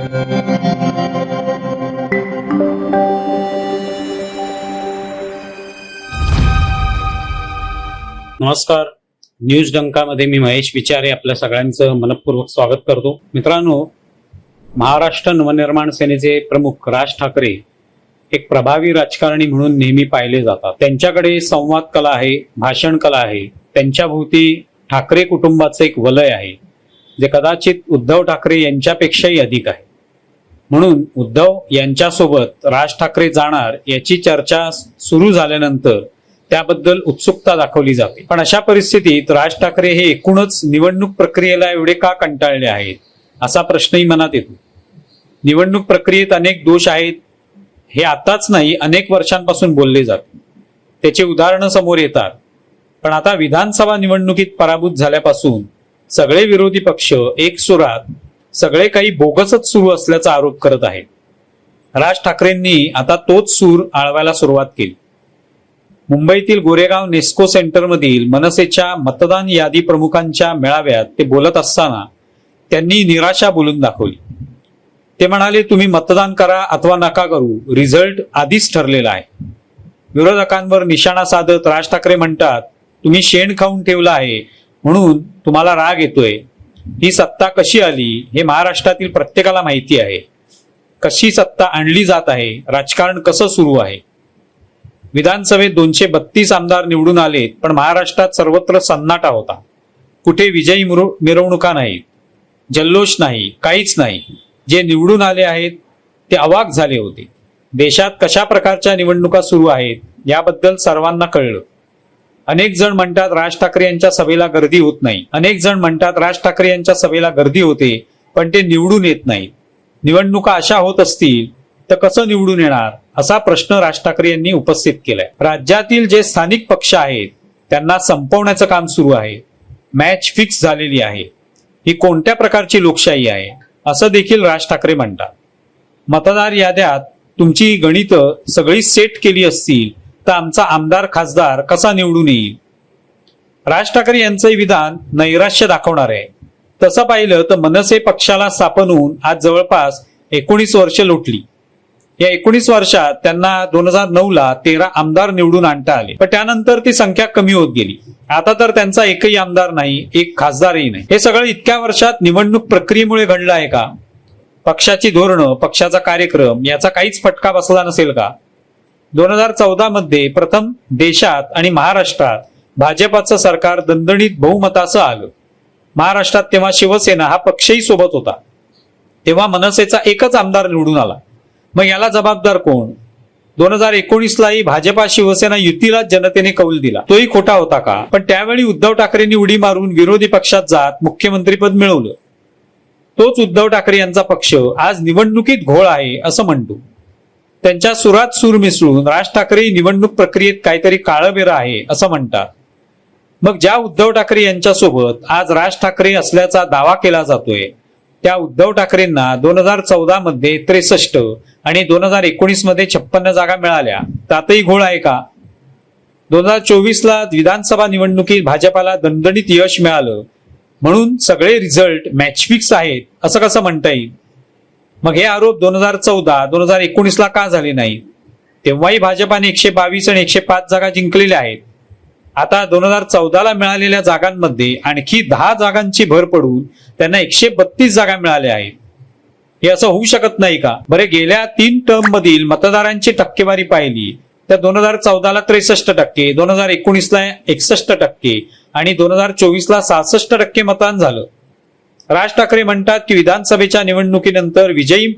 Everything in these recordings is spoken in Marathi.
नमस्कार. न्यूज डंकामध्ये मी महेश विचारे आपल्या सगळ्यांचं मनपूर्वक स्वागत करतो. मित्रांनो महाराष्ट्र नवनिर्माण सेनेचे प्रमुख राज ठाकरे एक प्रभावी राजकारणी म्हणून नेहमी पाहिले जातात. त्यांच्याकडे संवाद कला आहे भाषण कला आहे. त्यांच्या भोवती ठाकरे कुटुंबाचं एक वलय आहे जे कदाचित उद्धव ठाकरे यांच्यापेक्षाही अधिक आहे. म्हणून उद्धव यांच्यासोबत राज ठाकरे जाणार याची चर्चा सुरू झाल्यानंतर त्याबद्दल उत्सुकता दाखवली जाते. पण अशा परिस्थितीत राज ठाकरे हे एकूणच निवडणूक प्रक्रियेला एवढे का कंटाळले आहेत असा प्रश्नही मनात येतो. निवडणूक प्रक्रियेत अनेक दोष आहेत हे आताच नाही अनेक वर्षांपासून बोलले जाते. त्याचे उदाहरणं समोर येतात. पण आता विधानसभा निवडणुकीत पराभूत झाल्यापासून सगळे विरोधी पक्ष एक सुरात सगळे काही बोगसच सुरू असल्याचा आरोप करत आहेत. राज ठाकरेंनी आता तोच सूर आळवायला सुरुवात केली. मुंबईतील गोरेगाव नेस्को सेंटरमधील मनसेच्या मतदान यादी प्रमुखांच्या मेळाव्यात ते बोलत असताना त्यांनी निराशा बोलून दाखवली. ते म्हणाले तुम्ही मतदान करा अथवा नका करू रिझल्ट आधीच ठरलेला आहे. विरोधकांवर निशाणा साधत राज ठाकरे म्हणतात तुम्ही शेण खाऊन ठेवला आहे म्हणून तुम्हाला राग येतोय ही सत्ता कशी आली हे महाराष्ट्रातील प्रत्येकाला माहिती आहे. कशी सत्ता आणली जात आहे राजकारण कसं सुरू आहे? विधानसभेत दोनशे बत्तीस आमदार निवडून आलेत पण महाराष्ट्रात सर्वत्र सन्नाटा होता. कुठे विजयी मिरवणुका नाहीत. जल्लोष नाही काहीच नाही. जे निवडून आले आहेत ते अवाक झाले होते. देशात कशा प्रकारच्या निवडणुका सुरू आहेत याबद्दल सर्वांना कळलं. अनेक जण म्हणतात राज ठाकरे यांच्या सभेला गर्दी होत नाही. अनेक जण म्हणतात राज ठाकरे यांच्या सभेला गर्दी होते पण ते निवडून येत नाही. निवडणुका अशा होत असतील तर कसं निवडून येणार? असा प्रश्न राज ठाकरे यांनी उपस्थित केलाय. राज्यातील जे स्थानिक पक्ष आहेत त्यांना संपवण्याचं काम सुरू आहे. मॅच फिक्स झालेली आहे. ही कोणत्या प्रकारची लोकशाही आहे असं देखील राज ठाकरे म्हणतात. मतदार याद्यात तुमची गणितं सगळी सेट केली असतील तर आमचा आमदार खासदार कसा निवडून येईल? राज ठाकरे यांचंही विधान नैराश्य दाखवणार आहे. तसं पाहिलं तर मनसे पक्षाला स्थापन होऊन आज जवळपास एकोणीस वर्ष लोटली. या एकोणीस वर्षात त्यांना दोन हजार नऊ ला तेरा आमदार निवडून आणता आले. पण त्यानंतर ती संख्या कमी होत गेली. आता तर त्यांचा एकही आमदार नाही एक खासदारही नाही. हे सगळं इतक्या वर्षात निवडणूक प्रक्रियेमुळे घडलं आहे का? पक्षाची धोरणं पक्षाचा कार्यक्रम याचा काहीच फटका बसला नसेल का? दोन हजार चौदा मध्ये प्रथम देशात आणि महाराष्ट्रात भाजपाचं सरकार दणदणीत बहुमताचं आलं. महाराष्ट्रात तेव्हा शिवसेना हा पक्षही सोबत होता. तेव्हा मनसेचा एकच आमदार निवडून आला. मग याला जबाबदार कोण? दोन हजार एकोणीसलाही भाजपा शिवसेना युतीला जनतेने कौल दिला. तोही खोटा होता का? पण त्यावेळी उद्धव ठाकरेंनी उडी मारून विरोधी पक्षात जात मुख्यमंत्रीपद मिळवलं. तोच उद्धव ठाकरे यांचा पक्ष आज निवडणुकीत घोळ आहे असं म्हणतो. त्यांच्या सुरात सूर मिसळून राज ठाकरे निवडणूक प्रक्रियेत काहीतरी काळबेरा आहे असं म्हणतात. मग ज्या उद्धव ठाकरे यांच्यासोबत आज राज ठाकरे असल्याचा दावा केला जातोय त्या उद्धव ठाकरेंना दोन हजार चौदा मध्ये त्रेसष्ट आणि दोन हजार एकोणीसमध्ये छप्पन्न जागा मिळाल्या. त्यातही घोळ आहे का? दोन हजार चोवीस ला विधानसभा निवडणुकीत भाजपाला दणदणीत यश मिळालं. म्हणून सगळे रिझल्ट मॅच फिक्स आहेत असं कसं म्हणता येईल? मग हे आरोप दोन हजार चौदा दोन हजार एकोणीसला का झाले नाही? तेव्हाही भाजपाने एकशे बावीस आणि एकशे पाच जागा जिंकलेल्या आहेत. आता दोन हजार चौदाला मिळालेल्या जागांमध्ये आणखी दहा जागांची भर पडून त्यांना एकशे बत्तीस जागा मिळाल्या आहेत. हे असं होऊ शकत नाही का? बरे गेल्या तीन टर्म मधील मतदारांची टक्केवारी पाहिली तर दोन हजार चौदाला त्रेसष्ट टक्के दोन हजार एकोणीसला एकसष्ट टक्के आणि दोन हजार चोवीसला सहासष्ट टक्के मतदान झालं. राज ठाकरे म्हणतात की विधानसभेच्या निवडणुकीनंतर विजयी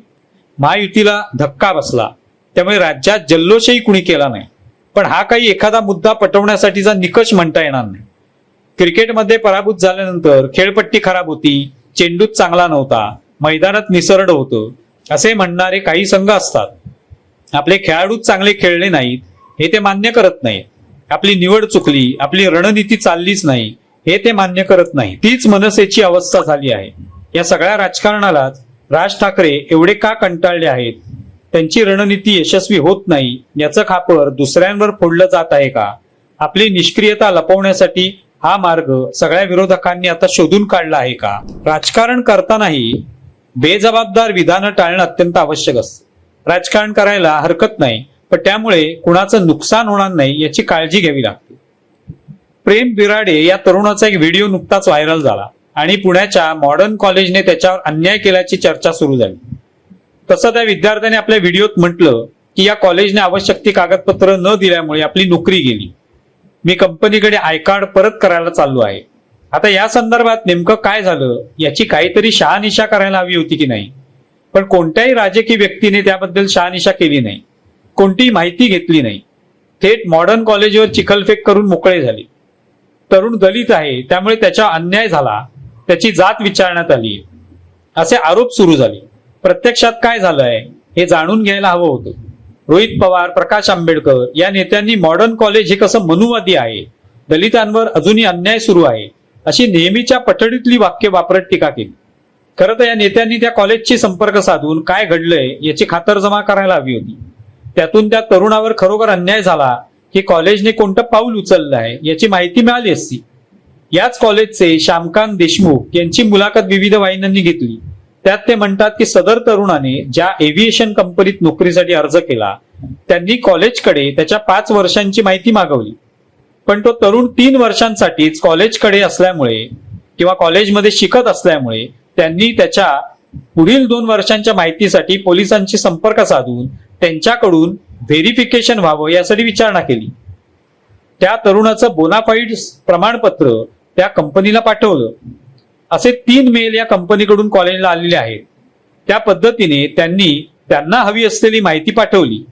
महायुतीला धक्का बसला. त्यामुळे राज्यात जल्लोषही कुणी केला नाही. पण हा काही एखादा मुद्दा पटवण्यासाठीचा निकष म्हणता येणार नाही. क्रिकेटमध्ये पराभूत झाल्यानंतर खेळपट्टी खराब होती चेंडूच चांगला नव्हता मैदानात निसरड होतं असे म्हणणारे काही संघ असतात. आपले खेळाडूच चांगले खेळले नाहीत हे ते मान्य करत नाहीत. आपली निवड चुकली आपली रणनीती चाललीच नाही हे ते मान्य करत नाही. तीच मनसेची अवस्था झाली आहे. या सगळ्या राजकारणालाच राज ठाकरे एवढे का कंटाळले आहेत? त्यांची रणनीती यशस्वी होत नाही याचं खापर दुसऱ्यांवर फोडलं जात आहे का? आपली निष्क्रियता लपवण्यासाठी हा मार्ग सगळ्या विरोधकांनी आता शोधून काढला आहे का? राजकारण करतानाही बेजबाबदार विधानं टाळणं अत्यंत आवश्यक असतं. राजकारण करायला हरकत नाही पण त्यामुळे कुणाचं नुकसान होणार नाही याची काळजी घ्यावी लागते. प्रेम बिराडे या तरुणाचा एक व्हिडिओ नुकताच व्हायरल झाला आणि पुण्याच्या मॉडर्न कॉलेजने त्याच्यावर अन्याय केल्याची चर्चा सुरू झाली. तसं त्या विद्यार्थ्याने आपल्या व्हिडिओत म्हटलं की या कॉलेजने आवश्यक ती कागदपत्र न दिल्यामुळे आपली नोकरी गेली. मी कंपनीकडे आय कार्ड परत करायला चाललो आहे. आता या संदर्भात नेमकं काय झालं याची काहीतरी शहानिशा करायला हवी होती की नाही? पण कोणत्याही राजकीय व्यक्तीने त्याबद्दल शहानिशा केली नाही. कोणतीही माहिती घेतली नाही. थेट मॉडर्न कॉलेजवर चिखलफेक करून मोकळे झाले. तरुण दलित आहे त्यामुळे त्याचा अन्याय झाला त्याची जात विचारण्यात आली. असे आरोप सुरू झाले. प्रत्यक्षात काय झालंय हे जाणून घ्यायला हवं होतं. रोहित पवार प्रकाश आंबेडकर या नेत्यांनी मॉडर्न कॉलेज हे कसं मनुवादी आहे? दलितांवर अजूनही अन्याय सुरू आहे. अशी नेहमीच्या पठडीतली वाक्य वापरत टीका केली. खरं तर या नेत्यांनी त्या कॉलेजशी संपर्क साधून काय घडलंय याची खातरजमा करायला हवी होती. त्यातून त्या तरुणावर खरोखर अन्याय झाला की कॉलेजने कोणतं पाऊल उचललं आहे याची माहिती मिळाली असती. याच कॉलेजचे श्यामकांत देशमुख यांची मुलाखत विविध वाहिन्यांनी घेतली. त्यात ते म्हणतात की सदर तरुणाने ज्या एव्हिएशन कंपनीत नोकरीसाठी अर्ज केला त्यांनी कॉलेजकडे त्याच्या पाच वर्षांची माहिती मागवली. पण तो तरुण तीन वर्षांसाठीच कॉलेजकडे असल्यामुळे किंवा कॉलेजमध्ये शिकत असल्यामुळे त्यांनी त्याच्या पुढील दोन वर्षांच्या माहितीसाठी पोलिसांशी संपर्क साधून त्यांच्याकडून व्हेरिफिकेशन व्हावं यासाठी विचारणा केली. त्या तरुणाचं बोनाफाईड प्रमाणपत्र त्या कंपनीला पाठवलं. असे तीन मेल या कंपनीकडून कॉलेजला आलेले आहेत. त्या पद्धतीने त्यांनी त्यांना हवी असलेली माहिती पाठवली.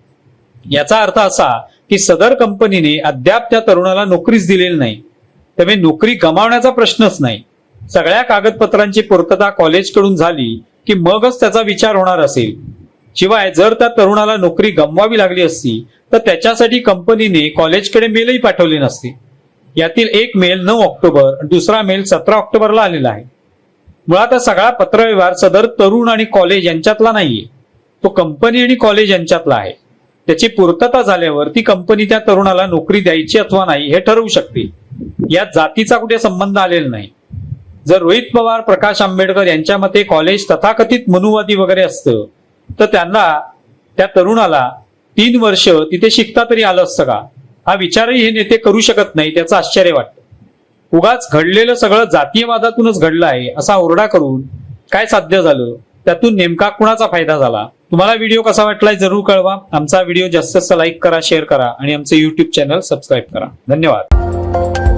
याचा अर्थ असा की सदर कंपनीने अद्याप त्या तरुणाला नोकरीच दिलेली नाही. त्यामुळे नोकरी गमावण्याचा प्रश्नच नाही. सगळ्या कागदपत्रांची पूर्तता कॉलेजकडून झाली की मगच त्याचा विचार होणार असेल. शिवाय जर त्या तरुणाला नोकरी गमवावी लागली असती तर त्याच्यासाठी कंपनीने कॉलेजकडे मेलही पाठवले नसते. यातील एक मेल नऊ ऑक्टोबर आणि दुसरा मेल सतरा ऑक्टोबरला आलेला आहे. मुळात हा सगळा पत्रव्यवहार सदर तरुण आणि कॉलेज यांच्यातला नाहीये. तो कंपनी आणि कॉलेज यांच्यातला आहे. त्याची पूर्तता झाल्यावर ती कंपनी त्या तरुणाला नोकरी द्यायची अथवा नाही हे ठरवू शकते. यात जातीचा कुठे संबंध आलेला नाही. जर रोहित पवार प्रकाश आंबेडकर यांच्या मते कॉलेज तथाकथित मनुवादी वगैरे असतं तर त्यांना त्या तरुणाला तीन वर्ष तिथे शिकता तरी आलं असतं का? हा विचारही हे नेते करू शकत नाही त्याचं आश्चर्य वाटतं. उगाच घडलेलं सगळं जातीयवादातूनच घडलं आहे असा ओरडा करून काय साध्य झालं? त्यातून नेमका कुणाचा फायदा झाला? तुम्हाला व्हिडिओ कसा वाटलाय जरूर कळवा. आमचा व्हिडिओ जास्त जास्त लाईक करा शेअर करा आणि आमचे युट्यूब चॅनल सबस्क्राईब करा. धन्यवाद.